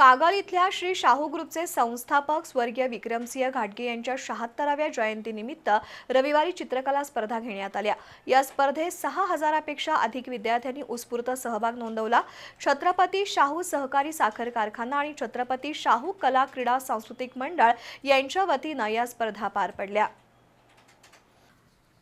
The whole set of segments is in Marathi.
कागल इथल्या श्री शाहू ग्रुपचे संस्थापक स्वर्गीय विक्रमसिंह घाटगे यांच्या शहात्तराव्या जयंतीनिमित्त रविवारी चित्रकला स्पर्धा घेण्यात आल्या. या स्पर्धेत सहा हजारापेक्षा अधिक विद्यार्थ्यांनी उत्स्फूर्त सहभाग नोंदवला. छत्रपती शाहू सहकारी साखर कारखाना आणि छत्रपती शाहू कला क्रीडा सांस्कृतिक मंडळ यांच्या वतीनं या स्पर्धा पार पडल्या.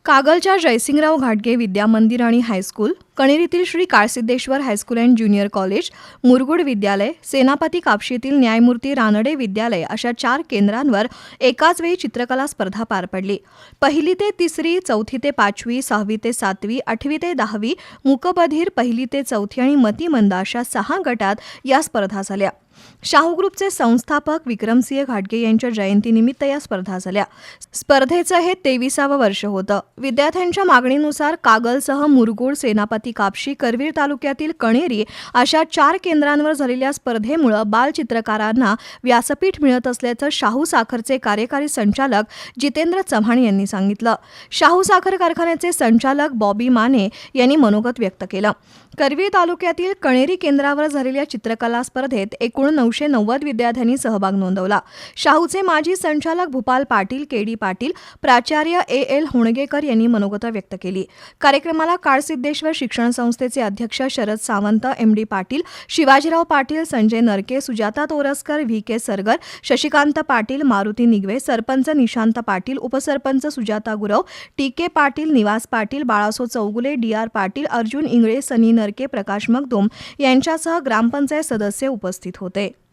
कागलच्या जयसिंगराव घाटगे विद्या मंदिर आणि high school कणेरीतील Shri Kalsiddheshwar high school and junior college Murgud Vidyalaya Senapati कापशीतील न्यायमूर्ती रानडे विद्यालय अशा चार केंद्रांवर एकाच वेळी चित्रकला स्पर्धा पार पडली. पहिली ते तिसरी चौथी ते पाचवी सहावी ते सातवी आठवी ते दहावी मुकबधीर पहिली ते चौथी आणि मतिमंद अशा सहा गटात या स्पर्धा झाल्या. शाहू ग्रुपचे संस्थापक विक्रमसिंह घाटगे यांच्या जयंतीनिमित्त या स्पर्धा झाल्या. स्पर्धेचं हे तेविसावं वर्ष होतं. विद्यार्थ्यांच्या मागणीनुसार कागलसह मुरगुड सेनापती कापशी करवीर तालुक्यातील कणेरी अशा चार केंद्रांवर झालेल्या स्पर्धेमुळं बालचित्रकारांना व्यासपीठ मिळत असल्याचं शाहू साखरचे कार्यकारी संचालक जितेंद्र चव्हाण यांनी सांगितलं. शाहू साखर कारखान्याचे संचालक बॉबी माने यांनी मनोगत व्यक्त केलं. करवीर तालुक्यातील कणेरी केंद्रावर झालेल्या चित्रकला स्पर्धेत एकूण नऊशे नव्वद विद्यार्थ्यांनी सहभाग नोंदवला. शाहूचे माजी संचालक भूपाल पाटील के डी पाटील प्राचार्य ए एल होणगेकर यांनी मनोगत व्यक्त केली. कार्यक्रमाला काळसिद्धेश्वर शिक्षण संस्थेचे अध्यक्ष Sharad Sawant M D Patil Shivajirao Patil Sanjay Narke Sujata Toraskar V K Sargar Shashikant Patil Maruti Nigave sarpanch Nishant Patil उपसरपंच Sujata Gurav T K Patil Niwas Patil Balaso Chougule D R Patil Arjun Ingale Sunny Narke Prakash Magdum यांच्यासह ग्रामपंचायत सदस्य उपस्थित होते. Namaste.